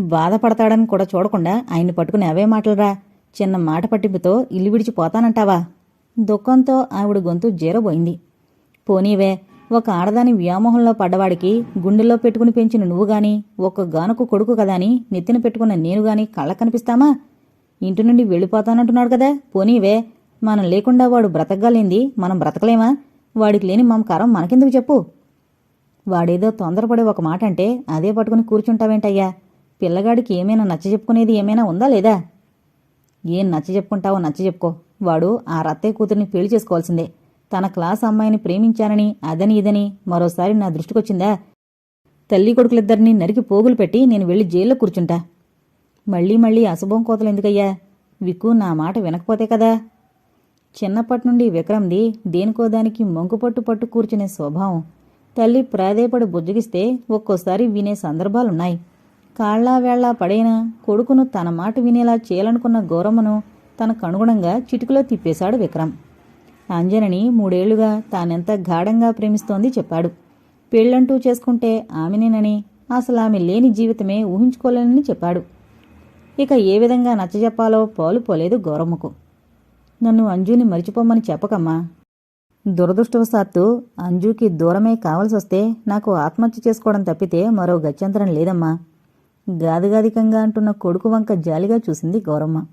బాధపడతాడని కూడా చూడకుండా ఆయన్ని పట్టుకుని అవే మాటలురా. చిన్న మాట పట్టింపుతో ఇల్లు విడిచి పోతానంటావా? దుఃఖంతో ఆవిడ గొంతు జీరబోయింది. పోనీవే ఒక ఆడదాని వ్యామోహంలో పడ్డవాడికి గుండెల్లో పెట్టుకుని పెంచిన నువ్వు గాని ఒక గానుకు కొడుకు కదా అని నెత్తిన పెట్టుకున్న నేను గాని కళ్ళ కనిపిస్తామా? ఇంటి నుండి వెళ్ళిపోతానంటున్నాడు కదా. పోనీవే మనం లేకుండా వాడు బ్రతకగలింది మనం బ్రతకలేమా? వాడికి లేని మమకారం మనకెందుకు చెప్పు? వాడేదో తొందరపడే ఒక మాట అంటే అదే పట్టుకుని కూర్చుంటావేంటయ్యా? పిల్లగాడికి ఏమైనా నచ్చ చెప్పుకునేది ఏమైనా ఉందా లేదా? ఏం నచ్చ చెప్పుకుంటావో నచ్చ చెప్పుకో. వాడు ఆ రత్తయ్య కూతురిని పెళ్ళి చేసుకోవాల్సిందే. తన క్లాస్ అమ్మాయిని ప్రేమించానని అదని ఇదని మరోసారి నా దృష్టికొచ్చిందా? తల్లి కొడుకులిద్దరినీ నరికి పోగులు పెట్టి నేను వెళ్ళి జైల్లో కూర్చుంటా. మళ్ళీ మళ్ళీ అశుభం కోతలు ఎందుకయ్యా? విక్కు నా మాట వినకపోతే కదా? చిన్నప్పటి నుండి విక్రమ్ది దేనికో దానికి మొంకుపట్టు పట్టు కూర్చునే స్వభావం. తల్లి ప్రాధేయపడి బుజ్జగిస్తే ఒక్కోసారి వినే సందర్భాలున్నాయి. కాళ్ళా వేళ్ళా పడైనా కొడుకును తన మాట వినేలా చేయాలనుకున్న గౌరమ్మను తనకు అనుగుణంగా చిటికలో తిప్పేశాడు విక్రమ్. అంజనని మూడేళ్ళుగా తానెంత గాఢంగా ప్రేమిస్తోంది చెప్పాడు. పెళ్ళంటూ చేసుకుంటే ఆమెనేనని అసలు ఆమె లేని జీవితమే ఊహించుకోలేనని చెప్పాడు. ఇక ఏ విధంగా నచ్చజెప్పాలో పాలు పోలేదు గౌరమ్మకు. నన్ను అంజుని మరిచిపోమని చెప్పకమ్మా. దురదృష్టవశాత్తు అంజుకి దూరమే కావలసొస్తే నాకు ఆత్మహత్య చేసుకోవడం తప్పితే మరో గత్యంతరం లేదమ్మా. గాదిగాదికంగా అంటున్న కొడుకు వంక జాలిగా చూసింది గౌరమ్మ.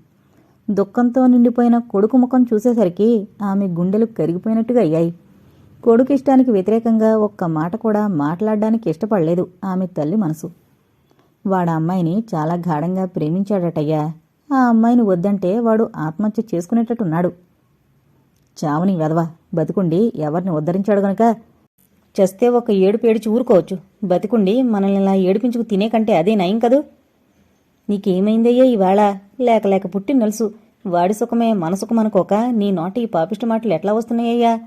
దుఃఖంతో నిండిపోయిన కొడుకు ముఖం చూసేసరికి ఆమె గుండెలు కరిగిపోయినట్టుగా అయ్యాయి. కొడుకు ఇష్టానికి వ్యతిరేకంగా ఒక్క మాట కూడా మాట్లాడడానికి ఇష్టపడలేదు ఆమె తల్లి మనసు. వాడు అమ్మాయిని చాలా గాఢంగా ప్రేమించాడటయ్యా. ఆ అమ్మాయిని వద్దంటే వాడు ఆత్మహత్య చేసుకునేటట్టున్నాడు. చావుని వెదవ బతుకుండి ఎవరిని ఉద్ధరించాడు గనక? చస్తే ఒక ఏడుపు ఏడిచి ఊరుకోవచ్చు. బతికుండి మనల్ని ఇలా ఏడిపించుకు తినే కంటే అదే నయం కదూ? నీకేమైందయ్యా ఇవాళ? లేక లేక పుట్టి నలుసు. వాడి సుఖమే మన సుఖం అనుకోక నీ నోటి ఈ పాపిష్టి మాటలు ఎట్లా వస్తున్నాయ్యా?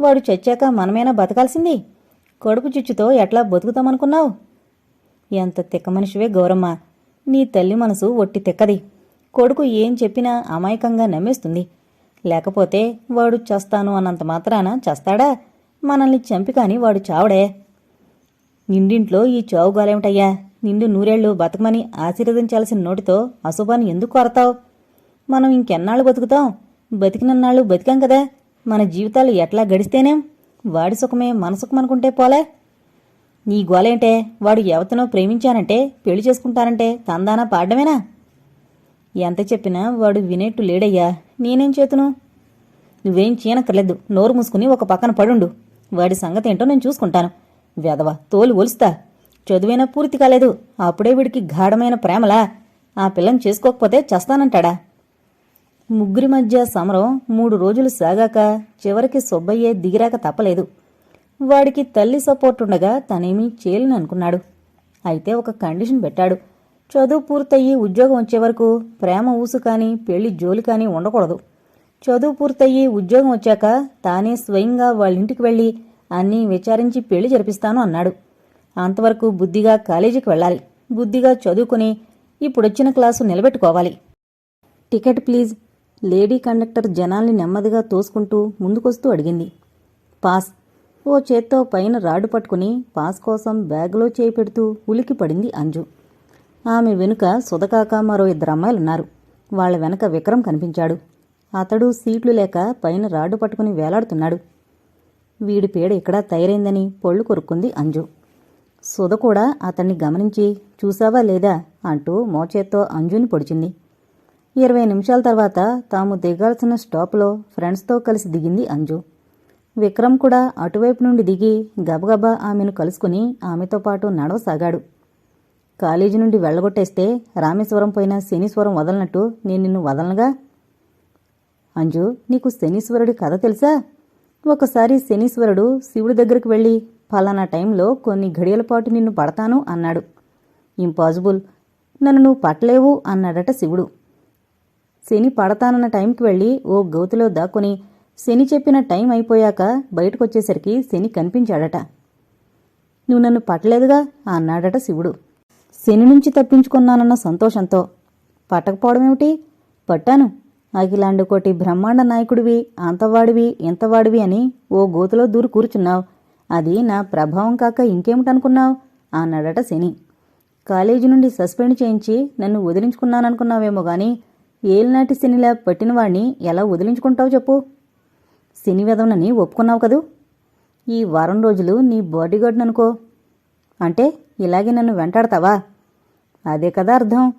వాడు చచ్చాక మనమేనా బతకాల్సింది? కడుపు చిచ్చుతో ఎట్లా బతుకుతామనుకున్నావు? ఎంత తిక్క మనిషివే గౌరమ్మ. నీ తల్లి మనసు ఒట్టి తిక్కది. కొడుకు ఏం చెప్పినా అమాయకంగా నమ్మేస్తుంది. లేకపోతే వాడు చస్తాను అన్నంత మాత్రాన చస్తాడా? మనల్ని చంపి కాని వాడు చావడే. నిండింట్లో ఈ చావుగాలేమిటయ్యా నిండు నూరేళ్ళు బతకమని ఆశీర్వదించాల్సిన నోటితో అశుభాన్ని ఎందుకు కొరతావు? మనం ఇంకెన్నాళ్ళు బతుకుతాం? బతికినన్నాళ్ళు బతికాం కదా. మన జీవితాలు ఎట్లా గడిస్తేనేం? వాడి సుఖమే మన సుఖం అనుకుంటే పోలే. నీ గోలేంటే? వాడు ఎవతనో ప్రేమించానంటే పెళ్ళి చేసుకుంటానంటే తందానా పాడమేనా ఎంత చెప్పినా వాడు వినేట్టు లేడయ్యా. నేనేం చేతును? నువ్వేం చేయనక్కర్లేదు. నోరు మూసుకుని ఒక పక్కన పడుండు. వాడి సంగతేంటో నేను చూసుకుంటాను. వెదవ తోలు ఒలుస్తా. చదువైనా పూర్తి కాలేదు. అప్పుడే వీడికి గాఢమైన ప్రేమలా. ఆ పిల్లని చేసుకోకపోతే చస్తానంటాడా? ముగ్గురి మధ్య సమరం మూడు రోజులు సాగాక చివరికి సుబ్బయ్యే దిగిరాక తప్పలేదు. వాడికి తల్లి సపోర్ట్ ఉండగా తనేమీ చేయలేని అనుకున్నాడు. అయితే ఒక కండిషన్ పెట్టాడు. చదువు పూర్తయి ఉద్యోగం వచ్చే వరకు ప్రేమ ఊసు కానీ పెళ్ళి జోలి కానీ ఉండకూడదు. చదువు పూర్తయ్యి ఉద్యోగం వచ్చాక తానే స్వయంగా వాళ్ళింటికి వెళ్ళి అన్నీ విచారించి పెళ్ళి జరిపిస్తాను అన్నాడు. అంతవరకు బుద్ధిగా కాలేజీకి వెళ్ళాలి. బుద్ధిగా చదువుకుని ఇప్పుడొచ్చిన క్లాసు నిలబెట్టుకోవాలి. టికెట్ ప్లీజ్ లేడీ కండక్టర్ జనాల్ని నెమ్మదిగా తోసుకుంటూ ముందుకొస్తూ అడిగింది. పాస్. ఓ చేత్తో పైన రాడు పట్టుకుని పాస్ కోసం బ్యాగులో చేయి పెడుతూ ఉలికి పడింది అంజు. ఆమె వెనుక సుధకాక మరో ఇద్దరు అమ్మాయిలున్నారు. వాళ్ళ వెనక విక్రమ్ కనిపించాడు. అతడు సీట్లు లేక పైన రాడు పట్టుకుని వేలాడుతున్నాడు. వీడి పీడ ఇక్కడ తయారైందని పొళ్ళు కొరుక్కుంది అంజు. సుధ కూడా అతన్ని గమనించి చూసావా లేదా? అంటూ మోచేత్తో అంజుని పొడిచింది. ఇరవై నిమిషాల తర్వాత తాము దిగాల్సిన స్టాప్లో ఫ్రెండ్స్తో కలిసి దిగింది అంజు. విక్రమ్ కూడా అటువైపు నుండి దిగి గబగబా ఆమెను కలుసుకుని ఆమెతో పాటు నడవసాగాడు. కాలేజీ నుండి వెళ్ళగొట్టేస్తే రామేశ్వరం పోయిన శనీశ్వరం వదలనట్టు నేను నిన్ను వదలనగా? అంజు నీకు శనీశ్వరుడి కథ తెలుసా? ఒకసారి శనీశ్వరుడు శివుడి దగ్గరికి వెళ్ళి ఫలానా టైంలో కొన్ని ఘడియల పాటు నిన్ను పడతాను అన్నాడు. ఇంపాసిబుల్. నన్ను నువ్వు పట్టలేవు అన్నాడట శివుడు. శని పడతానన్న టైంకి వెళ్ళి ఓ గోతిలో దాక్కుని శని చెప్పిన టైం అయిపోయాక బయటకొచ్చేసరికి శని కనిపించాడట. నువ్వు నన్ను పట్టలేదుగా అన్నాడట శివుడు. శని నుంచి తప్పించుకున్నానన్న సంతోషంతో. పట్టకపోవడమేమిటి? పట్టాను. అఖిలాండు కోటి బ్రహ్మాండ నాయకుడివి అంతవాడివి ఇంతవాడివి అని ఓ గోతులో దూరి కూర్చున్నావు. అది నా ప్రభావం కాక ఇంకేమిటనుకున్నావు? అన్నాడట శని. కాలేజీ నుండి సస్పెండ్ చేయించి నన్ను వదిలించుకున్నాననుకున్నావేమో గాని ఏలినాటి శనిలా పట్టినవాణ్ణి ఎలా వదిలించుకుంటావు చెప్పు? శని వెదవనని ఒప్పుకున్నావు కదూ? ఈ వారం రోజులు నీ బాడీగార్డ్ని అనుకో అంటే ఇలాగే నన్ను వెంటాడతావా? అదే కదా అర్థం.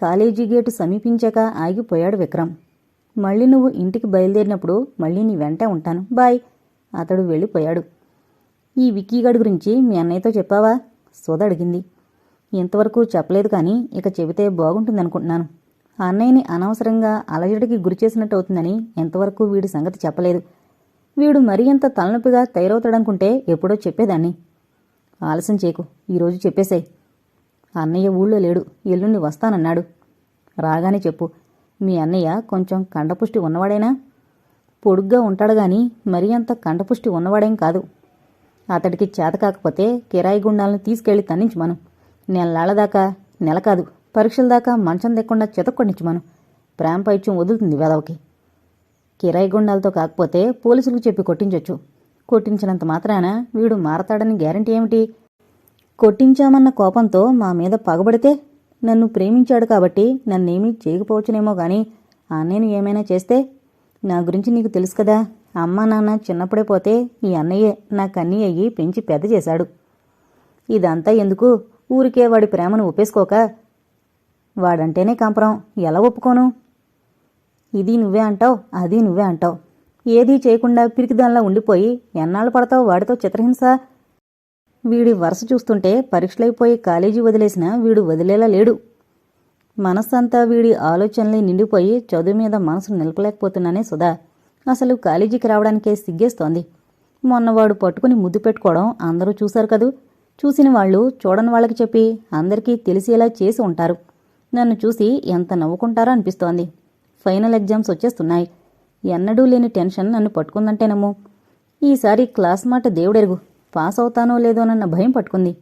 కాలేజీ గేటు సమీపించాక ఆగిపోయాడు విక్రమ్. మళ్ళీ నువ్వు ఇంటికి బయలుదేరినప్పుడు మళ్ళీ నీ వెంట ఉంటాను. బాయ్. అతడు వెళ్ళిపోయాడు. ఈ విక్కీగాడి గురించి మీ అన్నయ్యతో చెప్పావా? సోద అడిగింది. ఇంతవరకు చెప్పలేదు కానీ ఇక చెబితే బాగుంటుందనుకుంటున్నాను. ఆ అన్నయ్యని అనవసరంగా అలజడికి గురిచేసినట్టు అవుతుందని ఎంతవరకు వీడి సంగతి చెప్పలేదు. వీడు మరీ ఎంత తలనొప్పిగా తయారవుతాడనుకుంటే ఎప్పుడో చెప్పేదాన్ని. ఆలస్యం చేయకు ఈరోజు చెప్పేశాయి అన్నయ్య ఊళ్ళో లేడు. ఎల్లుండి వస్తానన్నాడు. రాగానే చెప్పు మీ అన్నయ్య కొంచెం కండపుష్టి ఉన్నవాడేనా? పొడుగ్గా ఉంటాడు గాని మరీ అంత కండపుష్టి ఉన్నవాడేం కాదు. అతడికి చేత కాకపోతే కిరాయి గుండాలను తీసుకెళ్ళి తన్నించమను. నెలలాళ్ళ దాకా నెల కాదు పరీక్షల దాకా మంచం తెక్కుండా చెతక్కొండించమను ప్రేమ పైత్యం వదులుతుంది వెదవకి. కిరాయి గుండాలతో కాకపోతే పోలీసులకు చెప్పి కొట్టించొచ్చు. కొట్టించినంత మాత్రాన వీడు మారతాడని గ్యారంటీ ఏమిటి? కొట్టించామన్న కోపంతో మా మీద పగబడితే నన్ను ప్రేమించాడు కాబట్టి నన్నేమీ చేయకపోవచ్చునేమో గాని ఆ ఏమైనా చేస్తే నా గురించి నీకు తెలుసు కదా. అమ్మ నాన్న చిన్నప్పుడే పోతే ఈ అన్నయ్యే నా కన్నీ అయ్యి పెంచి పెద్ద చేశాడు. ఇదంతా ఎందుకు? ఊరికే వాడి ప్రేమను ఒప్పేసుకోక వాడంటేనే కంపరం. ఎలా ఒప్పుకోను? ఇది నువ్వే అంటావు అది నువ్వే అంటావు. ఏదీ చేయకుండా పిరికిదానిలా ఉండిపోయి ఎన్నాళ్ళు పడతావు వాడితో చిత్రహింస? వీడి వరుస చూస్తుంటే పరీక్షలైపోయి కాలేజీ వదిలేసిన వీడు వదిలేలా లేడు. మనస్సంతా వీడి ఆలోచనలే నిండిపోయి చదువు మీద మనసు నిలపలేకపోతున్నానే సుధా. అసలు కాలేజీకి రావడానికే సిగ్గేస్తోంది. మొన్న వాడు పట్టుకుని ముద్దు పెట్టుకోవడం అందరూ చూశారు కదూ. చూసిన వాళ్ళు చూడని వాళ్ళకి చెప్పి అందరికీ తెలిసేలా చేసి ఉంటారు. నన్ను చూసి ఎంత నవ్వుకుంటారో అనిపిస్తోంది. ఫైనల్ ఎగ్జామ్స్ వచ్చేస్తున్నాయి. ఎన్నడూ లేని టెన్షన్ నన్ను పట్టుకుందంటేనమ్మో ఈసారి క్లాస్ మాట దేవుడెరుగు. పాస్ అవుతానో లేదోనన్న భయం పట్టుకుంది.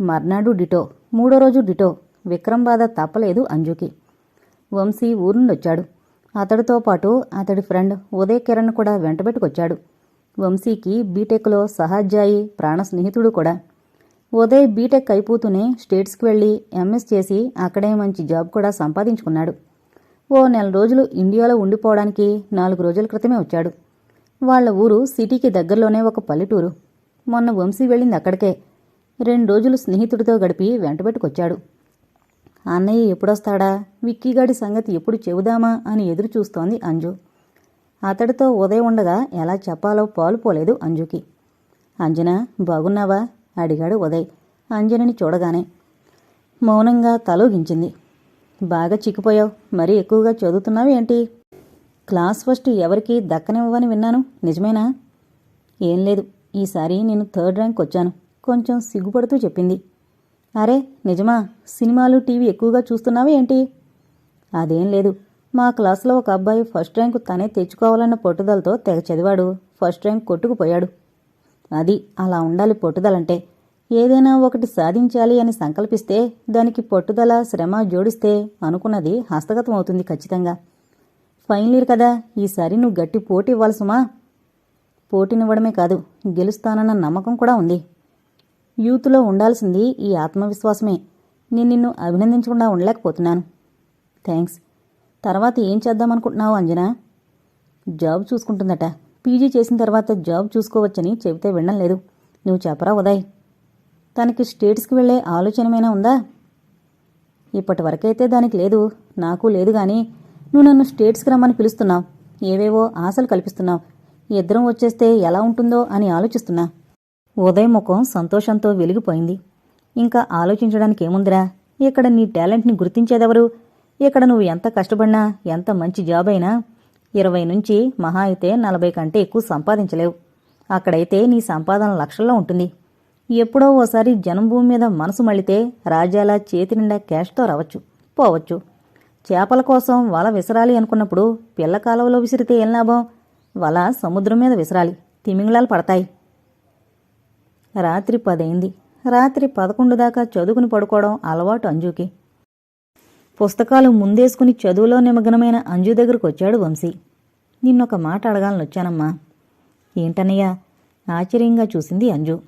మర్నాడు డిటో మూడో రోజు డిటో విక్రమ్ బాధ తప్పలేదు అంజుకి. వంశీ ఊరు నుండి వచ్చాడు. అతడితో పాటు అతడి ఫ్రెండ్ ఉదయ్ కిరణ్ కూడా వెంటబెట్టుకొచ్చాడు. వంశీకి బీటెక్లో సహాధ్యాయి ప్రాణ స్నేహితుడు కూడా. ఉదయ్ బీటెక్ అయిపోతూనే స్టేట్స్కి వెళ్ళి ఎంఎస్ చేసి అక్కడే మంచి జాబ్ కూడా సంపాదించుకున్నాడు. ఓ నెల రోజులు ఇండియాలో ఉండిపోవడానికి నాలుగు రోజుల క్రితమే వచ్చాడు. వాళ్ళ ఊరు సిటీకి దగ్గరలోనే ఒక పల్లెటూరు. మొన్న వంశీ వెళ్ళింది అక్కడికే. రెండు రోజులు స్నేహితుడితో గడిపి వెంటబెట్టుకొచ్చాడు. అన్నయ్య ఎప్పుడొస్తాడా? విక్కీగాడి సంగతి ఎప్పుడు చెబుదామా అని ఎదురు చూస్తోంది అంజు. అతడితో ఉదయం ఉండగా ఎలా చెప్పాలో పాలుపోలేదు అంజుకి. అంజన బాగున్నావా? అడిగాడు ఉదయ్. అంజనని చూడగానే మౌనంగా తలోగించింది. బాగా చిక్కిపోయావు. మరీ ఎక్కువగా చదువుతున్నావు ఏంటి? క్లాస్ ఫస్ట్ ఎవరికి దక్కనివ్వని విన్నాను. నిజమేనా? ఏం లేదు. ఈసారి నేను థర్డ్ ర్యాంక్ వచ్చాను. కొంచెం సిగ్గుపడుతూ చెప్పింది. అరే నిజమా? సినిమాలు టీవీ ఎక్కువగా చూస్తున్నావా ఏంటి? అదేం లేదు. మా క్లాసులో ఒక అబ్బాయి ఫస్ట్ ర్యాంక్ తనే తెచ్చుకోవాలన్న పట్టుదలతో తెగ చదివాడు. ఫస్ట్ ర్యాంక్ కొట్టుకుపోయాడు. అది అలా ఉండాలి పట్టుదలంటే. ఏదైనా ఒకటి సాధించాలి అని సంకల్పిస్తే దానికి పట్టుదల శ్రమ జోడిస్తే అనుకున్నది హస్తగతం అవుతుంది ఖచ్చితంగా. ఫైనల్ ఇయర్ కదా. ఈసారి నువ్వు గట్టి పోటీ ఇవ్వాలి సుమా. పోటీనివ్వడమే కాదు గెలుస్తానన్న నమ్మకం కూడా ఉంది. యూత్లో ఉండాల్సింది ఈ ఆత్మవిశ్వాసమే. నేను నిన్ను అభినందించకుండా ఉండలేకపోతున్నాను. థ్యాంక్స్ తర్వాత ఏం చేద్దామనుకుంటున్నావు అంజనా? జాబ్ చూసుకుంటుందట. పీజీ చేసిన తర్వాత జాబ్ చూసుకోవచ్చని చెబితే వినడం లేదు. నువ్వు చెప్పరా ఉదయ్? తనకి స్టేట్స్కి వెళ్ళే ఆలోచనమైనా ఉందా? ఇప్పటి వరకైతే దానికి లేదు. నాకు లేదు కానీ నువ్వు నన్ను స్టేట్స్కి రమ్మని పిలుస్తున్నావు. ఏవేవో ఆశలు కల్పిస్తున్నావు. ఇద్దరం వచ్చేస్తే ఎలా ఉంటుందో అని ఆలోచిస్తున్నా. ఉదయం ముఖం సంతోషంతో వెలిగిపోయింది. ఇంకా ఆలోచించడానికి ఏముందిరా ఇక్కడ నీ టాలెంట్ని గుర్తించేదెవరు? ఇక్కడ నువ్వు ఎంత కష్టపడినా ఎంత మంచి జాబ్ అయినా ఇరవై నుంచి మహా అయితే నలభై కంటే ఎక్కువ సంపాదించలేవు. అక్కడైతే నీ సంపాదన లక్షల్లో ఉంటుంది. ఎప్పుడో ఓసారి జనంభూమి మీద మనసు మళ్ళితే రాజాల చేతి నిండా క్యాష్తో రావచ్చు పోవచ్చు. చేపల కోసం వల విసరాలి అనుకున్నప్పుడు పిల్ల కాలువలో విసిరితే ఏం లాభం? వల సముద్రం మీద విసరాలి. తిమింగళాలు పడతాయి. రాత్రి పదైంది. రాత్రి పదకొండు దాకా చదువుకుని పడుకోవడం అలవాటు అంజుకి. పుస్తకాలు ముందేసుకుని చదువులో నిమగ్నమైన అంజు దగ్గరకు వచ్చాడు వంశీ. నిన్నొక మాట అడగాలని వచ్చానమ్మా. ఏంటన్నయ్యా? ఆశ్చర్యంగా చూసింది అంజు.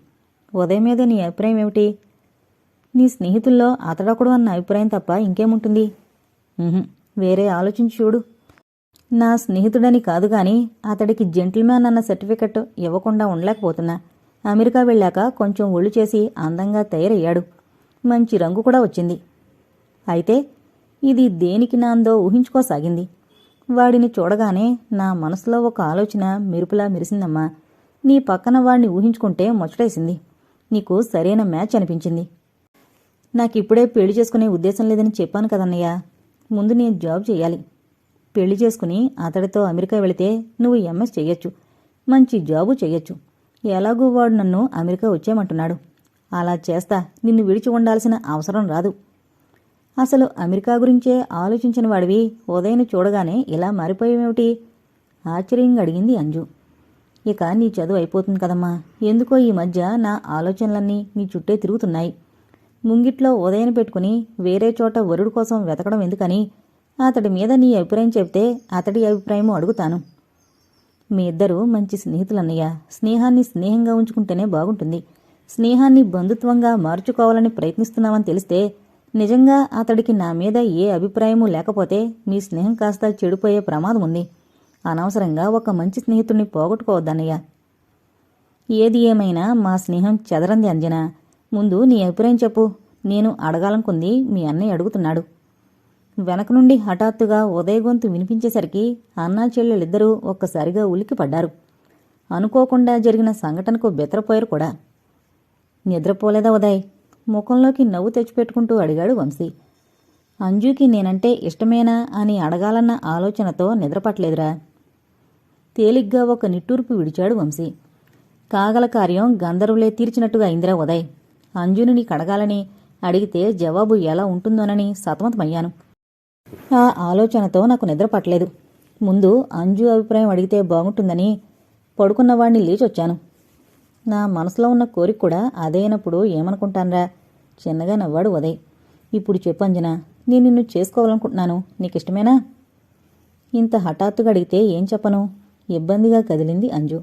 ఉదయం మీద నీ అభిప్రాయం ఏమిటి? నీ స్నేహితుల్లో అతడొకడు అన్న అభిప్రాయం తప్ప ఇంకేముంటుంది? వేరే ఆలోచించి చూడు. నా స్నేహితుడని కాదు గాని అతడికి జెంటిల్మ్యాన్ అన్న సర్టిఫికెట్ ఇవ్వకుండా ఉండలేకపోతున్నా. అమెరికా వెళ్ళాక కొంచెం ఒళ్ళు చేసి అందంగా తయారయ్యాడు. మంచి రంగు కూడా వచ్చింది. అయితే ఇది దేనికి నాందో ఊహించుకోసాగింది. వాడిని చూడగానే నా మనసులో ఒక ఆలోచన మెరుపులా మెరిసిందమ్మా. నీ పక్కన వాడిని ఊహించుకుంటే ముచ్చటేసింది. నీకు సరైన మ్యాచ్ అనిపించింది. నాకిప్పుడే పెళ్ళి చేసుకునే ఉద్దేశం లేదని చెప్పాను కదన్నయ్య. ముందు నేను జాబ్ చేయాలి. పెళ్ళి చేసుకుని అతడితో అమెరికా వెళితే నువ్వు ఎంఎస్ చెయ్యొచ్చు. మంచి జాబు చెయ్యొచ్చు. ఎలాగూ వాడు నన్ను అమెరికా వచ్చేయమంటున్నాడు. అలా చేస్తా నిన్ను విడిచి ఉండాల్సిన అవసరం రాదు. అసలు అమెరికా గురించే ఆలోచించిన వాడివి ఉదయం చూడగానే ఇలా మారిపోయేమిటి ఆశ్చర్యంగా అడిగింది అంజు. ఇక నీ చదువు అయిపోతుంది కదమ్మా. ఎందుకో ఈ మధ్య నా ఆలోచనలన్నీ నీ చుట్టే తిరుగుతున్నాయి. ముంగిట్లో ఉదయం పెట్టుకుని వేరే చోట వరుడు కోసం వెతకడం ఎందుకని? అతడి మీద నీ అభిప్రాయం చెప్తే అతడి అభిప్రాయము అడుగుతాను. మీ ఇద్దరూ మంచి స్నేహితులన్నయ్య. స్నేహాన్ని స్నేహంగా ఉంచుకుంటేనే బాగుంటుంది. స్నేహాన్ని బంధుత్వంగా మార్చుకోవాలని ప్రయత్నిస్తున్నామని తెలిస్తే నిజంగా అతడికి నా మీద ఏ అభిప్రాయము లేకపోతే మీ స్నేహం కాస్త చెడిపోయే ప్రమాదం ఉంది. అనవసరంగా ఒక మంచి స్నేహితుడిని పోగొట్టుకోవద్దన్నయ్య. ఏది ఏమైనా మా స్నేహం చెదరంది అంజన. ముందు నీ అభిప్రాయం చెప్పు. నేను అడగాలనుకుంది మీ అన్నయ్య అడుగుతున్నాడు. వెనక నుండి హఠాత్తుగా ఉదయ గొంతు వినిపించేసరికి అన్నా చెల్లెలిద్దరూ ఒక్కసారిగా ఉలిక్కిపడ్డారు. అనుకోకుండా జరిగిన సంఘటనకు బెతరపోయారు కూడా. నిద్రపోలేదా ఉదయ్? ముఖంలోకి నవ్వు తెచ్చిపెట్టుకుంటూ అడిగాడు వంశీ. అంజుకి నేనంటే ఇష్టమేనా అని అడగాలన్న ఆలోచనతో నిద్రపట్టలేదురా. తేలిగ్గా ఒక నిట్టూర్పు విడిచాడు వంశీ. కాగల కార్యం గంధర్వులే తీర్చినట్టుగా అయిందిరా ఉదయ్. అంజుని నీకు అడగాలని అడిగితే జవాబు ఎలా ఉంటుందోనని సతమతమయ్యాను. ఆ ఆలోచనతో నాకు నిద్ర పట్టలేదు. ముందు అంజు అభిప్రాయం అడిగితే బాగుంటుందని పడుకున్నవాణ్ణి లేచొచ్చాను. నా మనసులో ఉన్న కోరిక కూడా అదే అయినప్పుడు ఏమనుకుంటానరా? చిన్నగా నవ్వాడు ఉదయ్. ఇప్పుడు చెప్పు అంజనా నేను నిన్ను చేసుకోవాలనుకుంటున్నాను. నీకు ఇష్టమేనా ఇంత హఠాత్తుగా అడిగితే ఏం చెప్పను? ఇబ్బందిగా కదిలింది అంజు.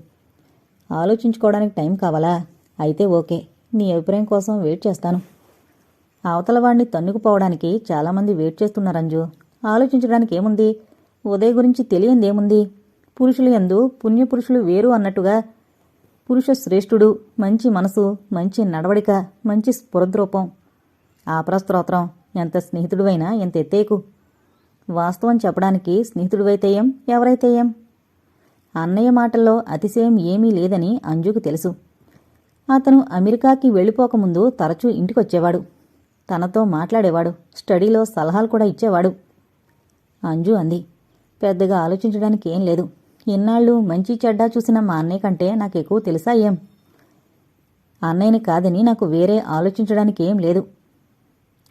ఆలోచించుకోవడానికి టైం కావాలా? అయితే ఓకే. నీ అభిప్రాయం కోసం వెయిట్ చేస్తాను. అవతలవాణ్ణి తన్నుకుపోవడానికి చాలామంది వెయిట్ చేస్తున్నారు అంజు. ఆలోచించడానికి ఏముంది? ఉదయ్ గురించి తెలియందేముంది? పురుషులు ఎందు పుణ్యపురుషులు వేరు అన్నట్టుగా. పురుష శ్రేష్ఠుడు మంచి మనసు మంచి నడవడిక మంచి స్ఫురద్రూపం. ఆపరస్తోత్రం ఎంత స్నేహితుడివైనా ఎంత ఎత్తేకు వాస్తవం చెప్పడానికి స్నేహితుడివైతే ఏం? ఎవరైతే ఏం? అన్నయ్య మాటల్లో అతిశయం ఏమీ లేదని అంజుకు తెలుసు. అతను అమెరికాకి వెళ్ళిపోకముందు తరచూ ఇంటికొచ్చేవాడు. తనతో మాట్లాడేవాడు. స్టడీలో సలహాలు కూడా ఇచ్చేవాడు. అంజు అంది. పెద్దగా ఆలోచించడానికి ఏం లేదు. ఇన్నాళ్ళు మంచి చెడ్డా చూసిన మా అన్నయ్య కంటే నాకు ఎక్కువ తెలుసా ఏం? అన్నయ్యని కాదని నాకు వేరే ఆలోచించడానికి ఏం లేదు.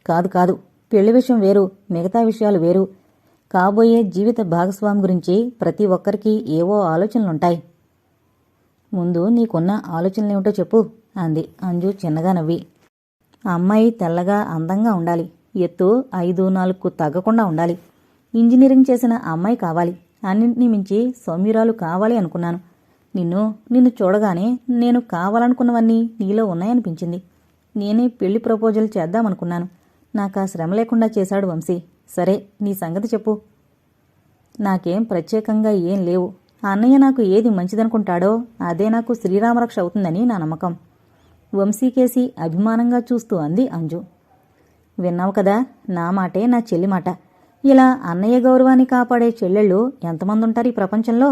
కాదు కాదు. పెళ్ళి విషయం వేరు మిగతా విషయాలు వేరు. కాబోయే జీవిత భాగస్వామి గురించి ప్రతి ఒక్కరికి ఏవో ఆలోచనలుంటాయి. ముందు నీకున్న ఆలోచనలేమిటో చెప్పు అంది. అంజు చిన్నగా నవ్వి. అమ్మాయి తెల్లగా అందంగా ఉండాలి. ఎత్తు ఐదు నాలుగు తగ్గకుండా ఉండాలి. ఇంజనీరింగ్ చేసిన అమ్మాయి కావాలి. అన్నింటినీ మించి సౌమ్యురాలు కావాలి అనుకున్నాను. నిన్ను నిన్ను చూడగానే నేను కావాలనుకున్నవన్నీ నీలో ఉన్నాయనిపించింది. నేనే పెళ్ళి ప్రపోజల్ చేద్దామనుకున్నాను. నాకు ఆ శ్రమ లేకుండా చేశాడు వంశీ. సరే నీ సంగతి చెప్పు. నాకేం ప్రత్యేకంగా ఏం లేవు. అన్నయ్య నాకు ఏది మంచిదనుకుంటాడో అదే నాకు శ్రీరామరక్ష అవుతుందని నా నమ్మకం. వంశీకేసి అభిమానంగా చూస్తూ అంది అంజు. విన్నావు కదా నా మాటే నా చెల్లి మాట. ఇలా అన్నయ్య గౌరవాన్ని కాపాడే చెల్లెళ్ళు ఎంతమంది ఉంటారు ఈ ప్రపంచంలో?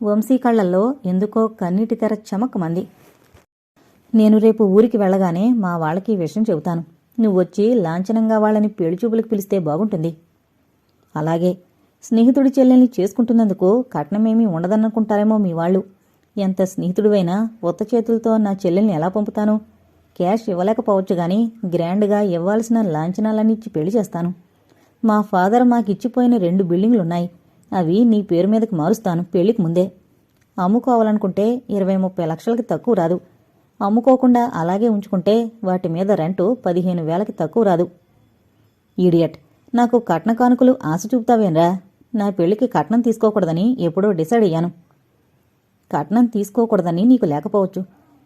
వంశీ కళ్ళల్లో ఎందుకో కన్నీటి తెర చమక్కుమంది. నేను రేపు ఊరికి వెళ్ళగానే మా వాళ్ళకి ఈ విషయం చెబుతాను. నువ్వు వచ్చి లాంఛనంగా వాళ్ళని పెళ్ళి పిలిస్తే బాగుంటుంది. అలాగే స్నేహితుడి చెల్లెల్ని చేసుకుంటున్నందుకు కట్నమేమీ ఉండదనుకుంటారేమో మీ వాళ్ళు. ఎంత స్నేహితుడివైనా ఉత్త చేతులతో నా చెల్లెల్ని ఎలా పంపుతాను? క్యాష్ ఇవ్వలేకపోవచ్చు గాని గ్రాండ్గా ఇవ్వాల్సిన లాంఛనాలన్నీ ఇచ్చి పెళ్ళి చేస్తాను. మా ఫాదర్ మాకిచ్చిపోయిన రెండు బిల్డింగ్లున్నాయి. అవి నీ పేరు మీదకి మారుస్తాను పెళ్ళికి ముందే. అమ్ముకోవాలనుకుంటే ఇరవై ముప్పై లక్షలకి తక్కువ రాదు. అమ్ముకోకుండా అలాగే ఉంచుకుంటే వాటి మీద రెంటు పదిహేను వేలకి తక్కువ రాదు. ఈడియట్ నాకు కట్న కానుకలు ఆశ చూపుతావేనరా నా పెళ్ళికి కట్నం తీసుకోకూడదని ఎప్పుడో డిసైడ్ అయ్యాను. కట్నం తీసుకోకూడదని నీకు లేకపోవచ్చు.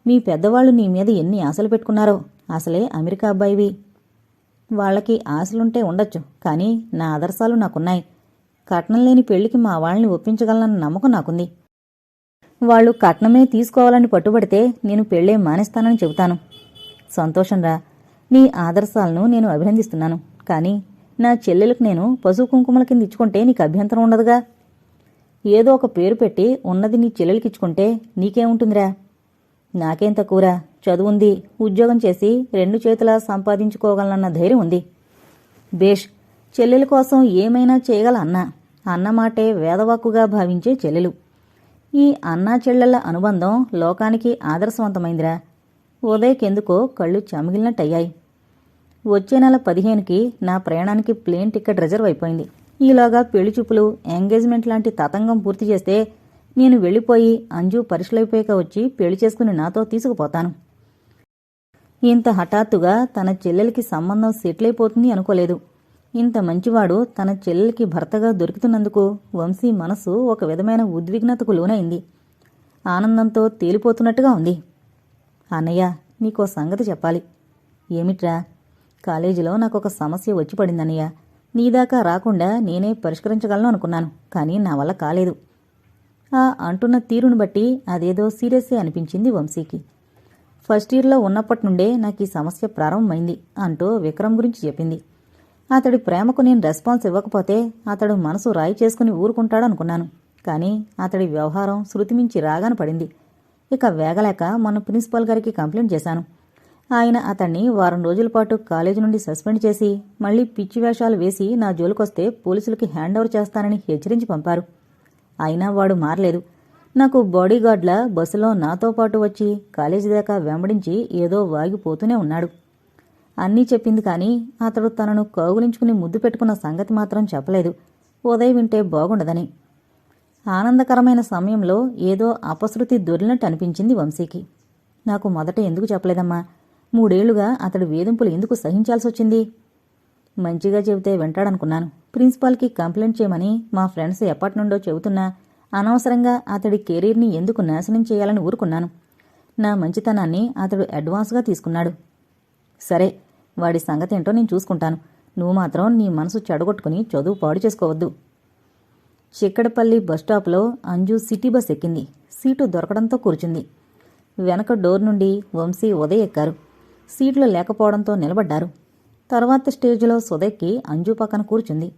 మీ పెద్దవాళ్ళు నీ మీద ఎన్ని ఆశలు పెట్టుకున్నారో అసలే అమెరికా అబ్బాయివి. వాళ్ళకి ఆశలుంటే ఉండొచ్చు కానీ నా ఆదర్శాలు నాకున్నాయి. కట్నం లేని పెళ్ళికి మా వాళ్ళని ఒప్పించగలనన్న నమ్మకం నాకుంది. వాళ్ళు కట్నమే తీసుకోవాలని పట్టుబడితే నేను పెళ్ళే మానేస్తానని చెబుతాను. సంతోషంరా నీ ఆదర్శాలను నేను అభినందిస్తున్నాను కానీ నా చెల్లెలకు నేను పశువు కుంకుమల కింద ఇచ్చుకుంటే నీకు అభ్యంతరం ఉండదుగా? ఏదో ఒక పేరు పెట్టి ఉన్నది నీ చెల్లెలికిచ్చుకుంటే నీకేముంటుందిరా? నాకేం తక్కువరా? చదువుంది ఉద్యోగం చేసి రెండు చేతులా సంపాదించుకోగలనన్న ధైర్యం ఉంది. బేష్ చెల్లెల కోసం ఏమైనా చేయగల అన్న. అన్నమాటే వేదవాక్కుగా భావించే చెల్లెలు. ఈ అన్నా చెల్లెళ్ళ అనుబంధం లోకానికి ఆదర్శవంతమైందిరా. ఉదయ్కెందుకో కళ్ళు చెమగిలినట్టయ్యాయి. వచ్చే నెల పదిహేనుకి నా ప్రయాణానికి ప్లేన్ టికెట్ రిజర్వ్ అయిపోయింది. ఈలోగా పెళ్ళి చూపులు ఎంగేజ్మెంట్ లాంటి తతంగం పూర్తి చేస్తే నేను వెళ్ళిపోయి అంజు పరీక్షలైపోయాక వచ్చి పెళ్ళి చేసుకుని నాతో తీసుకుపోతాను. ఇంత హఠాత్తుగా తన చెల్లెలికి సంబంధం సెటిల్ అయిపోతుంది అనుకోలేదు. ఇంత మంచివాడు తన చెల్లెలికి భర్తగా దొరుకుతున్నందుకు వంశీ మనసు ఒక విధమైన ఉద్విగ్నతకు లోనైంది. ఆనందంతో తేలిపోతున్నట్టుగా ఉంది. అన్నయ్య నీకో సంగతి చెప్పాలి. ఏమిట్రా? కాలేజీలో నాకు ఒక సమస్య వచ్చి పడిందన్నయ్య. నీదాకా రాకుండా నేనే పరిష్కరించగలను అనుకున్నాను కానీ నా వల్ల కాలేదు. ఆ అంటున్న తీరును బట్టి అదేదో సీరియస్సే అనిపించింది వంశీకి. ఫస్ట్ ఇయర్లో ఉన్నప్పటి నుండే నాకు ఈ సమస్య ప్రారంభమైంది అంటూ విక్రమ్ గురించి చెప్పింది. అతడి ప్రేమకు నేను రెస్పాన్స్ ఇవ్వకపోతే అతడు మనసు రాయి చేసుకుని ఊరుకుంటాడనుకున్నాను కానీ అతడి వ్యవహారం శృతిమించి రాగాన పడింది. ఇక వేగలేక మొన్న ప్రిన్సిపాల్ గారికి కంప్లైంట్ చేశాను. ఆయన అతన్ని వారం రోజుల పాటు కాలేజీ నుండి సస్పెండ్ చేసి మళ్ళీ పిచ్చి వేషాలు వేసి నా జోలికొస్తే పోలీసులకి హ్యాండ్ ఓవర్ చేస్తానని హెచ్చరించి పంపారు. అయినా వాడు మారలేదు. నాకు బాడీగార్డ్ల బస్సులో నాతో పాటు వచ్చి కాలేజీ దాకా వెంబడించి ఏదో వాగిపోతూనే ఉన్నాడు. అన్నీ చెప్పింది కానీ అతడు తనను కౌగులించుకుని ముద్దు పెట్టుకున్న సంగతి మాత్రం చెప్పలేదు. ఉదయం వింటే బాగుండదని. ఆనందకరమైన సమయంలో ఏదో అపశృతి దొరిలినట్టు అనిపించింది వంశీకి. నాకు మొదట ఎందుకు చెప్పలేదమ్మా? మూడేళ్ళుగా అతడు వేధింపులు ఎందుకు సహించాల్సి వచ్చింది మంచిగా చెబితే వింటాడనుకున్నాను. ప్రిన్సిపాల్కి కంప్లైంట్ చేయమని మా ఫ్రెండ్స్ ఎప్పటి నుండో చెబుతున్నా అనవసరంగా అతడి కెరీర్ని ఎందుకు నాశనం చేయాలని ఊరుకున్నాను. నా మంచితనాన్ని అతడు అడ్వాన్స్గా తీసుకున్నాడు. సరే వాడి సంగతి ఏంటో నేను చూసుకుంటాను. నువ్వు మాత్రం నీ మనసు చెడగొట్టుకుని చదువు పాడు చేసుకోవద్దు. చిక్కడపల్లి బస్టాప్లో అంజు సిటీ బస్ ఎక్కింది. సీటు దొరకడంతో కూర్చుంది. వెనక డోర్ నుండి వంశీ ఉదయ్ ఎక్కారు. సీట్లు లేకపోవడంతో నిలబడ్డారు. తర్వాత స్టేజ్లో సుదయ్కి అంజు పక్కన కూర్చుంది.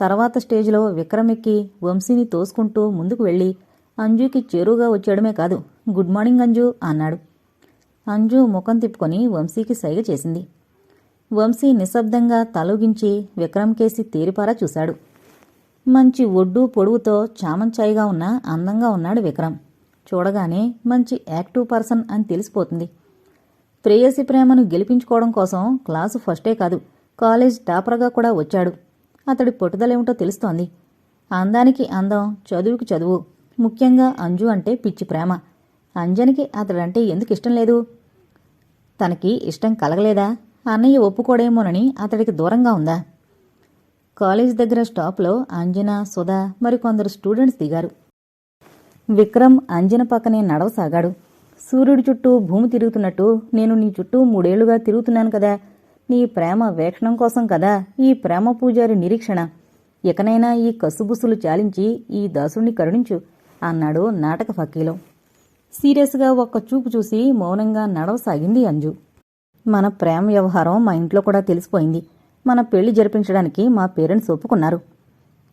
తర్వాత స్టేజ్లో విక్రమ్ ఎక్కి వంశీని తోసుకుంటూ ముందుకు వెళ్ళి అంజుకి చేరువుగా వచ్చేయడమే కాదు గుడ్ మార్నింగ్ అంజు అన్నాడు. అంజు ముఖం తిప్పుకొని వంశీకి సైగ చేసింది. వంశీ నిశ్శబ్దంగా తలూగించి విక్రమ్ కేసి చూశాడు. మంచి ఒడ్డు పొడుగుతో చామంచాయిగా ఉన్న అందంగా ఉన్నాడు విక్రమ్. చూడగానే మంచి యాక్టివ్ పర్సన్ అని తెలిసిపోతుంది. ప్రేయసి ప్రేమను గెలిపించుకోవడం కోసం క్లాసు ఫస్టే కాదు కాలేజ్ టాపర్గా కూడా వచ్చాడు. అతడి పట్టుదలేమిటో తెలుస్తోంది. అందానికి అందం చదువుకి చదువు ముఖ్యంగా అంజు అంటే పిచ్చి ప్రేమ. అంజనికి అతడంటే ఎందుకు ఇష్టం లేదు? తనకి ఇష్టం కలగలేదా? అన్నయ్య ఒప్పుకోడేమోనని అతడికి దూరంగా ఉందా? కాలేజ్ దగ్గర స్టాప్లో అంజన సుధా మరికొందరు స్టూడెంట్స్ దిగారు. విక్రమ్ అంజన పక్కనే నడవసాగాడు. సూర్యుడి చుట్టూ భూమి తిరుగుతున్నట్టు నేను నీ చుట్టూ మూడేళ్ళుగా తిరుగుతున్నాను కదా. నీ ప్రేమ వేక్షణం కోసం కదా ఈ ప్రేమ పూజారి నిరీక్షణ. ఇకనైనా ఈ కసుబుసులు చాలించి ఈ దాసుణ్ణి కరుణించు అన్నాడు నాటక ఫకీలం. సీరియస్గా ఒక్క చూపు చూసి మౌనంగా నడవసాగింది అంజు. మన ప్రేమ వ్యవహారం మా ఇంట్లో కూడా తెలిసిపోయింది. మన పెళ్ళి జరిపించడానికి మా పేరెంట్స్ ఒప్పుకున్నారు.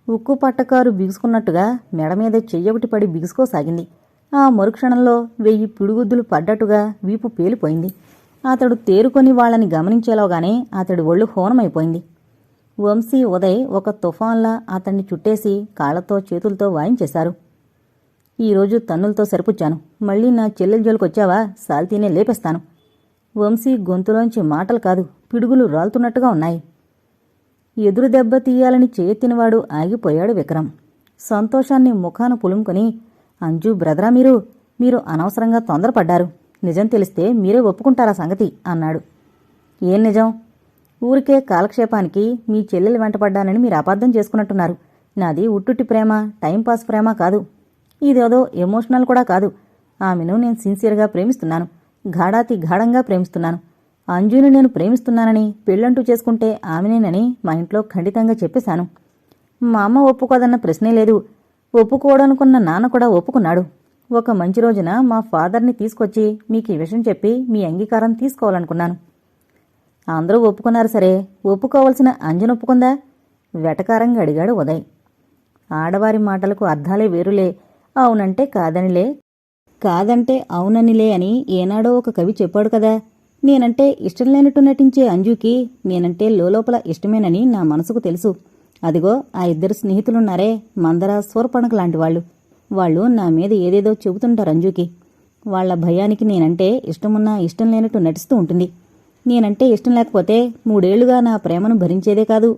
ఉక్కు పట్టకారు బిగుసుకున్నట్టుగా మెడ మీద చెయ్యొకటి పడి బిగుసుకోసాగింది. ఆ మరుక్షణంలో వెయ్యి పిడుగుద్దులు పడ్డట్టుగా వీపు పేలిపోయింది. అతడు తేరుకొని వాళ్ళని గమనించేలోగానే అతడి ఒళ్ళు హోనమైపోయింది. వంశీ ఉదయ్ ఒక తుఫాన్లా అతన్ని చుట్టేసి కాళ్ళతో చేతులతో వాయించేశారు. ఈరోజు తన్నులతో సరిపుచ్చాను. మళ్ళీ నా చెల్లెల జోలికొచ్చావా? సాల్తీనే లేపేస్తాను. వంశీ గొంతులోంచి మాటలు కాదు పిడుగులు రాలుతున్నట్టుగా ఉన్నాయి. ఎదురు దెబ్బ తీయాలని చేయెత్తినవాడు ఆగిపోయాడు విక్రమ్. సంతోషాన్ని ముఖాన పులుముకొని అంజు బ్రదరా మీరు? మీరు అనవసరంగా తొందరపడ్డారు. నిజం తెలిస్తే మీరే ఒప్పుకుంటారా సంగతి? అన్నాడు. ఏం నిజం? ఊరికే కాలక్షేపానికి మీ చెల్లెలు వెంటపడ్డానని మీరు అబద్ధం చేసుకున్నట్టున్నారు. నాది ఉట్టుట్టి ప్రేమ టైంపాస్ ప్రేమ కాదు. ఇదేదో ఎమోషనల్ కూడా కాదు. ఆమెను నేను సిన్సియర్గా ప్రేమిస్తున్నాను. ఘాడాతి ఘాడంగా ప్రేమిస్తున్నాను. అంజుని నేను ప్రేమిస్తున్నానని పెళ్ళంటూ చేసుకుంటే ఆమెనేనని మా ఇంట్లో ఖండితంగా చెప్పేశాను. మా అమ్మ ఒప్పుకోదన్న ప్రశ్నే లేదు. ఒప్పుకోడనుకున్న నాన్న కూడా ఒప్పుకున్నాడు. ఒక మంచి రోజున మా ఫాదర్ని తీసుకొచ్చి మీకు ఈ విషయం చెప్పి మీ అంగీకారం తీసుకోవాలనుకున్నాను. అందరూ ఒప్పుకున్నారు సరే ఒప్పుకోవలసిన అంజన ఒప్పుకుందా? వెటకారంగా అడిగాడు ఉదయ్. ఆడవారి మాటలకు అర్థాలే వేరులే. అవునంటే కాదనిలే. కాదంటే అవుననిలే అని ఏనాడో ఒక కవి చెప్పాడు కదా. నేనంటే ఇష్టం లేనట్టు నటించే అంజుకి నేనంటే లోపల ఇష్టమేనని నా మనసుకు తెలుసు. అదిగో ఆ ఇద్దరు స్నేహితులున్నారే మందర సూర్పణక లాంటి వాళ్ళు. వాళ్ళు నా మీద ఏదేదో చెబుతుంటారు అంజుకి. వాళ్ళ భయానికి నేనంటే ఇష్టమున్నా ఇష్టం లేనట్టు నటిస్తూ ఉంటుంది. నేనంటే ఇష్టం లేకపోతే మూడేళ్ళుగా నా ప్రేమను భరించేదే కాదు.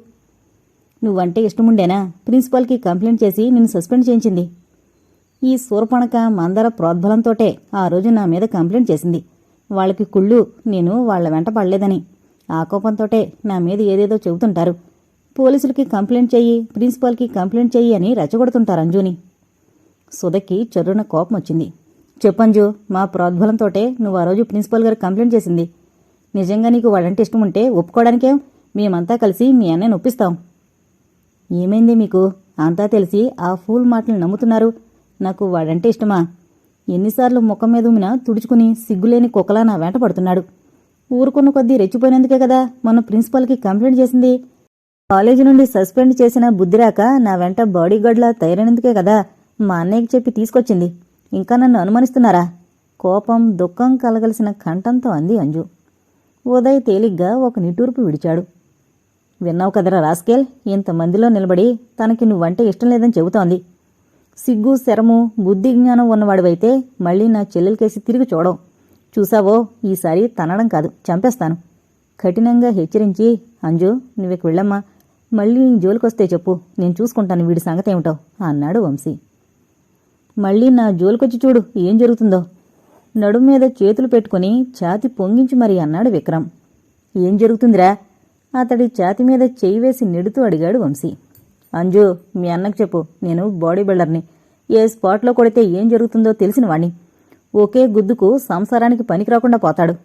నువ్వంటే ఇష్టముండేనా? ప్రిన్సిపాల్కి కంప్లైంట్ చేసి నిన్ను సస్పెండ్ చేయించింది. ఈ సూర్పణక మందర ప్రోద్బలంతోటే ఆ రోజు నా మీద కంప్లైంట్ చేసింది. వాళ్ళకి కుళ్ళు నేను వాళ్ళ వెంట పడలేదని. ఆ కోపంతోటే నా మీద ఏదేదో చెబుతుంటారు. పోలీసులకి కంప్లైంట్ చెయ్యి ప్రిన్సిపాల్కి కంప్లైంట్ చెయ్యి అని రెచ్చగొడుతుంటారు అంజుని. సుధకి చెర్రున కోపం వచ్చింది. చెప్పంజు మా ప్రోద్బలంతోటే నువ్వు ఆ రోజు ప్రిన్సిపాల్ గారు కంప్లైంట్ చేసింది. నిజంగా నీకు వాడంటే ఇష్టం ఉంటే ఒప్పుకోవడానికేం? మేమంతా కలిసి మీ అన్నయ్యను ఒప్పిస్తాం ఏమైంది మీకు? అంతా తెలిసి ఆ ఫూల్ మాటలు నమ్ముతున్నారు. నాకు వాడంటే ఇష్టమా? ఎన్నిసార్లు ముఖం మీద ఉమిన తుడుచుకుని సిగ్గులేని కుక్కలా నా వెంట పడుతున్నాడు. ఊరుకున్న కొద్దీ రెచ్చిపోయినందుకే కదా మొన్న ప్రిన్సిపాల్కి కంప్లైంట్ చేసింది. కాలేజీ నుండి సస్పెండ్ చేసిన బుద్ధిరాక నా వెంట బాడీగార్డ్లా తయారైనందుకే కదా మా అన్నయ్యకి చెప్పి తీసుకొచ్చింది. ఇంకా నన్ను అనుమానిస్తున్నారా? కోపం దుఃఖం కలగలిసిన కంఠంతో అంది అంజు. ఉదయ్ తేలిగ్గా ఒక నిట్టూర్పు విడిచాడు. విన్నావు కదరా రాస్కేల్? ఇంతమందిలో నిలబడి తనకి నువ్వంటే ఇష్టం లేదని చెబుతోంది. సిగ్గు శరము బుద్ధి జ్ఞానం ఉన్నవాడివైతే మళ్ళీ నా చెల్లెలకేసి తిరిగి చూడవు. చూసావో ఈసారి తనడం కాదు చంపేస్తాను. కఠినంగా హెచ్చరించి అంజు నువ్వెక్కి వెళ్ళమ్మా. మళ్ళీ నీ జోలికొస్తే చెప్పు నేను చూసుకుంటాను వీడి సంగతి ఏమిటో అన్నాడు వంశీ. మళ్ళీ నా జోలికొచ్చి చూడు ఏం జరుగుతుందో. నడుము మీద చేతులు పెట్టుకుని ఛాతి పొంగించి మరి అన్నాడు విక్రమ్. ఏం జరుగుతుందిరా? అతడి ఛాతి మీద చెయ్యి వేసి నెడుతూ అడిగాడు వంశీ. అంజు మీ అన్నకు చెప్పు నేను బాడీ బిల్డర్ని. ఏ స్పాట్లో కొడితే ఏం జరుగుతుందో తెలిసిన వాణ్ణి. ఒకే గుద్దుకు సంసారానికి పనికి రాకుండా పోతాడు.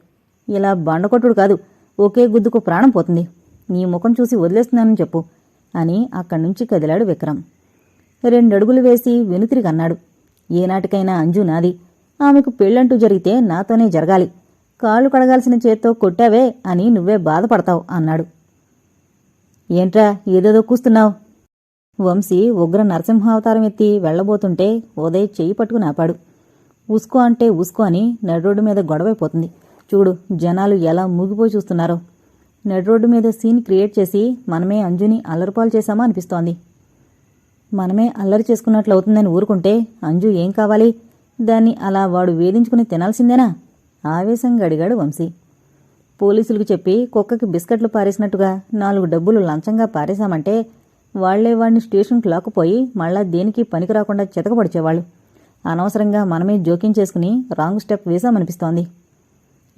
ఇలా బండకొట్టుడు కాదు ఒకే గుద్దుకు ప్రాణం పోతుంది. నీ ముఖం చూసి వదిలేస్తున్నానని చెప్పు అని అక్కడి నుంచి కదిలాడు విక్రమ్. రెండడుగులు వేసి వెనుతిరిగి అన్నాడు. ఏనాటికైనా అంజు నాది. ఆమెకు పెళ్ళంటూ జరిగితే నాతోనే జరగాలి. కాళ్ళు కడగాల్సిన చేత్తో కొట్టావే అని నువ్వే బాధపడతావు అన్నాడు. ఏంట్రా ఏదేదో కూస్తున్నావు? వంశీ ఉగ్ర నరసింహావతారం ఎత్తి వెళ్ళబోతుంటే ఉదయ్ చెయ్యి పట్టుకుని ఆపాడు. ఉస్కో అంటే ఉస్కో అని నడ్రోడ్డు మీద గొడవైపోతుంది. చూడు జనాలు ఎలా మూగిపోయి చూస్తున్నారో. నడ్రోడ్డు మీద సీన్ క్రియేట్ చేసి మనమే అంజుని అల్లరిపాలు చేశామా అనిపిస్తోంది. మనమే అల్లరి చేసుకున్నట్లు అవుతుందని ఊరుకుంటే అంజు ఏం కావాలి? దాన్ని అలా వాడు వేధించుకుని తినాల్సిందేనా? ఆవేశంగా అడిగాడు వంశీ. పోలీసులకు చెప్పి కుక్కకి బిస్కెట్లు పారేసినట్టుగా నాలుగు డబ్బులు లంచంగా పారేశామంటే వాళ్ళే వాడిని స్టేషన్కి లాక్కుపోయి మళ్ళా దేనికి పనికి రాకుండా చితకపడిచేవాళ్ళు. అనవసరంగా మనమే జోక్యం చేసుకుని రాంగ్ స్టెప్ వేశామనిపిస్తోంది.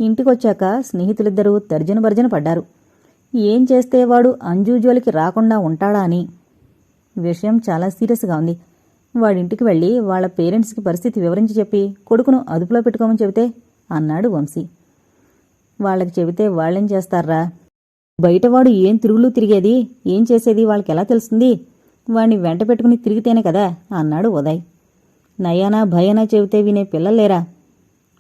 ఇంటికొచ్చాక స్నేహితులిద్దరూ తర్జన భర్జన పడ్డారు. ఏం చేస్తే వాడు అంజు జోలికి రాకుండా ఉంటాడా అని? విషయం చాలా సీరియస్గా ఉంది. వాడింటికి వెళ్ళి వాళ్ళ పేరెంట్స్కి పరిస్థితి వివరించి చెప్పి కొడుకును అదుపులో పెట్టుకోమని చెబితే అన్నాడు వంశీ. వాళ్ళకి చెబితే వాళ్ళేం చేస్తారా? బయటవాడు ఏం తిరుగులు తిరిగేది? ఏం చేసేది? వాళ్ళకి ఎలా తెలుస్తుంది? వాణ్ణి వెంట పెట్టుకుని తిరిగితేనే కదా? అన్నాడు ఉదయ్. నయానా భయానా చెబితే వినే పిల్లలేరా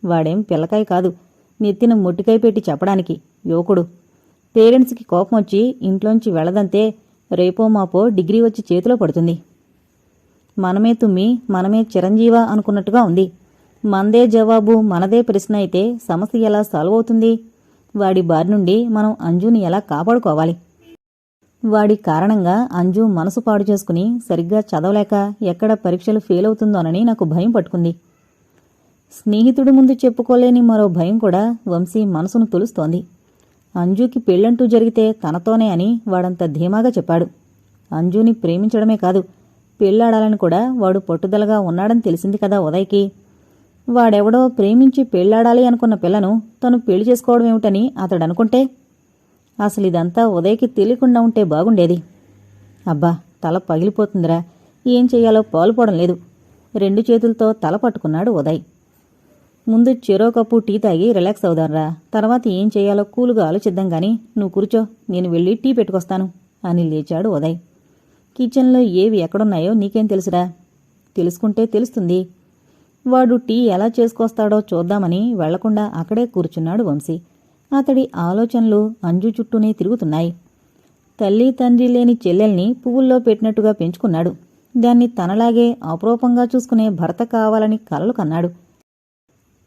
వాడేం పిల్లకాయ కాదు. నెత్తిన మొట్టికాయ పెట్టి చెప్పడానికి యువకుడు. పేరెంట్స్కి కోపం వచ్చి ఇంట్లోంచి వెళ్ళదంతే రేపో మాపో డిగ్రీ వచ్చి చేతిలో పడుతుంది. మనమే తుమ్మి మనమే చిరంజీవ అనుకున్నట్టుగా ఉంది. మనదే జవాబు మనదే ప్రశ్న అయితే సమస్య ఎలా సాల్వ్ అవుతుంది? వాడి బారి నుండి మనం అంజుని ఎలా కాపాడుకోవాలి? వాడి కారణంగా అంజు మనసు పాడు చేసుకుని సరిగ్గా చదవలేక ఎక్కడ పరీక్షలు ఫెయిల్ అవుతుందోనని నాకు భయం పట్టుకుంది. స్నేహితుడి ముందు చెప్పుకోలేని మరో భయం కూడా వంశీ మనసును తొలుస్తోంది. అంజుకి పెళ్ళంటూ జరిగితే తనతోనే అని వాడంత ధీమాగా చెప్పాడు. అంజుని ప్రేమించడమే కాదు పెళ్ళాడాలని కూడా వాడు పట్టుదలగా ఉన్నాడని తెలిసింది కదా ఉదయ్కి. వాడెవడో ప్రేమించి పెళ్ళాడాలి అనుకున్న పిల్లను తను పెళ్ళి చేసుకోవడం ఏమిటని అతడు అనుకుంటే అసలు ఇదంతా ఉదయ్కి తెలియకుండా ఉంటే బాగుండేది. అబ్బా తల పగిలిపోతుందిరా. ఏం చెయ్యాలో పాలుపోవడం లేదు. రెండు చేతులతో తల పట్టుకున్నాడు ఉదయ్. ముందు చెరో కప్పు టీ తాగి రిలాక్స్ అవుదాన్రా తర్వాత ఏం చేయాలో కూలుగా ఆలోచిద్దాం గాని నువ్వు కూర్చో నేను వెళ్ళి టీ పెట్టుకొస్తాను అని లేచాడు ఉదయ్. కిచెన్లో ఏవి ఎక్కడున్నాయో నీకేం తెలుసురా? తెలుసుకుంటే తెలుస్తుంది. వాడు టీ ఎలా చేసుకొస్తాడో చూద్దామని వెళ్ళకుండా అక్కడే కూర్చున్నాడు వంశీ. అతడి ఆలోచనలు అంజు చుట్టూనే తిరుగుతున్నాయి. తల్లి తండ్రి లేని చెల్లెల్ని పువ్వుల్లో పెట్టినట్టుగా పెంచుకున్నాడు. దాన్ని తనలాగే అపురూపంగా చూసుకునే భర్త కావాలని కలలు కన్నాడు.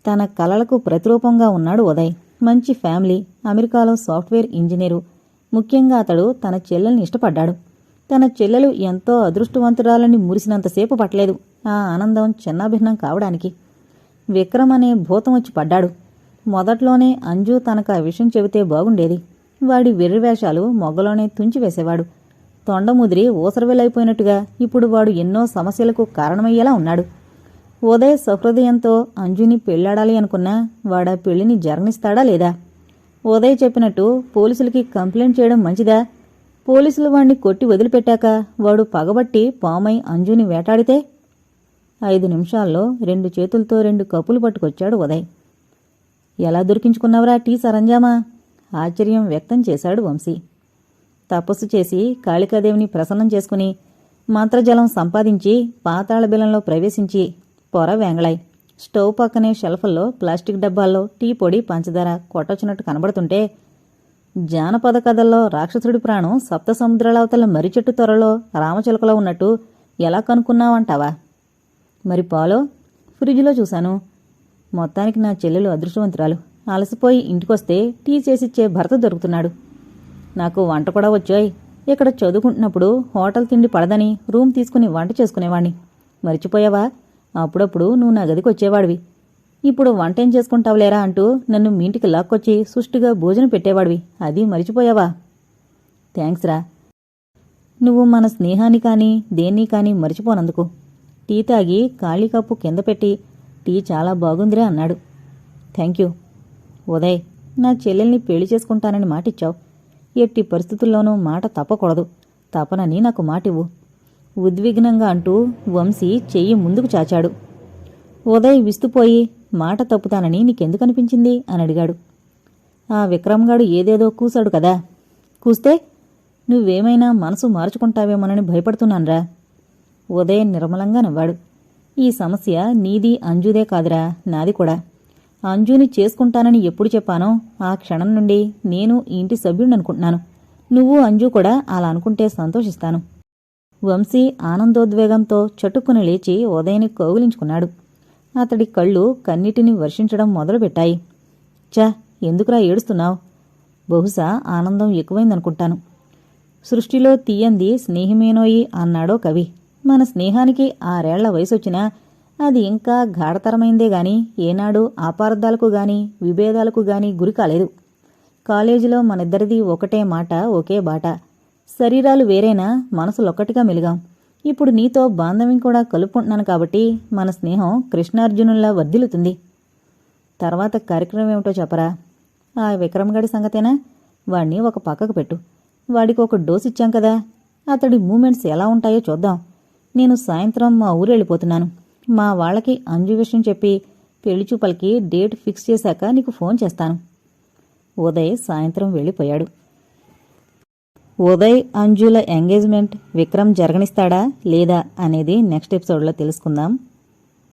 తన కలలకు ప్రతిరూపంగా ఉన్నాడు ఉదయ్. మంచి ఫ్యామిలీ అమెరికాలో సాఫ్ట్వేర్ ఇంజనీరు. ముఖ్యంగా అతడు తన చెల్లెల్ని ఇష్టపడ్డాడు. తన చెల్లెలు ఎంతో అదృష్టవంతురాలని మురిసినంతసేపు పట్టలేదు. ఆ ఆనందం చిన్నాభిన్నం కావడానికి. విక్రమ్ అనే భూతం వచ్చి పడ్డాడు. మొదట్లోనే అంజు తనకు ఆ విషయం చెబితే బాగుండేది. వాడి వెర్రివేషాలు మొగ్గలోనే తుంచివేసేవాడు తొండముదిరి ఊసరవెలైపోయినట్టుగా ఇప్పుడు వాడు ఎన్నో సమస్యలకు కారణమయ్యేలా ఉన్నాడు. ఉదయ్ సహృదయంతో అంజుని పెళ్ళాడాలి అనుకున్నా వాడా పెళ్ళిని జరనిస్తాడా లేదా? ఉదయ్ చెప్పినట్టు పోలీసులకి కంప్లైంట్ చేయడం మంచిదా? పోలీసులు వాణ్ణి కొట్టి వదిలిపెట్టాక వాడు పగబట్టి పామై అంజుని వేటాడితే? ఐదు నిమిషాల్లో రెండు చేతులతో రెండు కప్పులు పట్టుకొచ్చాడు ఉదయ్. ఎలా దొరికించుకున్నావురా టీ సరంజామా? ఆశ్చర్యం వ్యక్తం చేశాడు వంశీ. తపస్సు చేసి కాళికాదేవిని ప్రసన్నం చేసుకుని మంత్రజలం సంపాదించి పాతాళ బిలంలో ప్రవేశించి పొర వేంగళాయి. స్టవ్ పక్కనే షెల్ఫల్లో ప్లాస్టిక్ డబ్బాల్లో టీ పొడి పంచదార కొట్టొచ్చినట్టు కనబడుతుంటే జానపద కథల్లో రాక్షసుడి ప్రాణం సప్త సముద్రాలవతల మర్రి చెట్టు త్వరలో రామచిలకలో ఉన్నట్టు ఎలా కనుక్కున్నావంటావా? మరి పాలో ఫ్రిడ్జ్లో చూశాను. మొత్తానికి నా చెల్లెలు అదృష్టవంతురాలు. అలసిపోయి ఇంటికొస్తే టీ చేసిచ్చే భర్త దొరుకుతున్నాడు. నాకు వంట కూడా వచ్చాయి. ఇక్కడ చదువుకుంటున్నప్పుడు హోటల్ తిండి పడదని రూమ్ తీసుకుని వంట చేసుకునేవాణ్ణి. మర్చిపోయావా? అప్పుడప్పుడు నువ్వు నా గదికి వచ్చేవాడివి. ఇప్పుడు వంట ఏం చేసుకుంటావులేరా అంటూ నన్ను మీ ఇంటికి లాక్కొచ్చి సుష్టిగా భోజనం పెట్టేవాడివి. అది మరిచిపోయావా? థ్యాంక్స్ రా. నువ్వు మన స్నేహాన్ని కానీ దేన్ని కానీ మర్చిపోనందుకు. టీ తాగి ఖాళీ కప్పు కింద పెట్టి టీ చాలా బాగుందిరా అన్నాడు. Thank you. ఉదయ్ నా చెల్లెల్ని పెళ్ళి చేసుకుంటానని మాటిచ్చావు. ఎట్టి పరిస్థితుల్లోనూ మాట తప్పకూడదు. తపనని నాకు మాటివ్వు. ఉద్విగ్నంగా అంటూ వంశీ చెయ్యి ముందుకు చాచాడు. ఉదయ్ విస్తుపోయి మాట తప్పుతానని నీకెందుకు అనిపించింది? అని అడిగాడు. ఆ విక్రమ్గాడు ఏదేదో కూశాడు కదా. కూస్తే నువ్వేమైనా మనసు మార్చుకుంటావేమోనని భయపడుతున్నానరా. ఉదయ్ నిర్మలంగా నవ్వాడు. ఈ సమస్య నీది అంజుదే కాదురా నాది కూడా. అంజుని చేసుకుంటానని ఎప్పుడు చెప్పానో ఆ క్షణం నుండి నేను ఇంటి ఇంటి సభ్యుడిననుకుంటున్నాను. నువ్వు అంజు కూడా అలా అనుకుంటే సంతోషిస్తాను. వంశీ ఆనందోద్వేగంతో చటుక్కున లేచి ఉదయని కౌగిలించుకున్నాడు. అతడి కళ్ళు కన్నిటిని వర్షించడం మొదలుపెట్టాయి. చా ఎందుకురా ఏడుస్తున్నావు? బహుశా ఆనందం ఎక్కువైందనుకుంటాను. సృష్టిలో తీయంది స్నేహమేనోయి అన్నాడో కవి. మన స్నేహానికి ఆరేళ్ళ వయసొచ్చినా అది ఇంకా గాఢతరమైందే గాని ఏనాడు ఆపార్థాలకు గాని విభేదాలకు గాని గురి కాలేదు. కాలేజీలో మనిద్దరిది ఒకటే మాట ఒకే బాట. శరీరాలు వేరైనా మనసులొక్కటిగా మెలిగాం. ఇప్పుడు నీతో బాంధవ్యం కూడా కలుపుకుంటున్నాను కాబట్టి మన స్నేహం కృష్ణార్జునుల్లా వర్ధిల్లుతుంది. తర్వాత కార్యక్రమం ఏమిటో చెప్పరా? ఆ విక్రమ్గడి సంగతేనా? వాణ్ణి ఒక పక్కకు పెట్టు. వాడికి ఒక డోస్ ఇచ్చాం కదా. అతడి మూమెంట్స్ ఎలా ఉంటాయో చూద్దాం. నేను సాయంత్రం మా ఊరు వెళ్ళిపోతున్నాను. మా వాళ్ళకి అంజు విషయం చెప్పి పెళ్ళి చూపలకి డేట్ ఫిక్స్ చేశాక నీకు ఫోన్ చేస్తాను. ఉదయ్ సాయంత్రం వెళ్ళిపోయాడు. ఉదయ్ అంజుల ఎంగేజ్మెంట్ విక్రమ్ జరగనిస్తాడా లేదా అనేది నెక్స్ట్ ఎపిసోడ్లో తెలుసుకుందాం.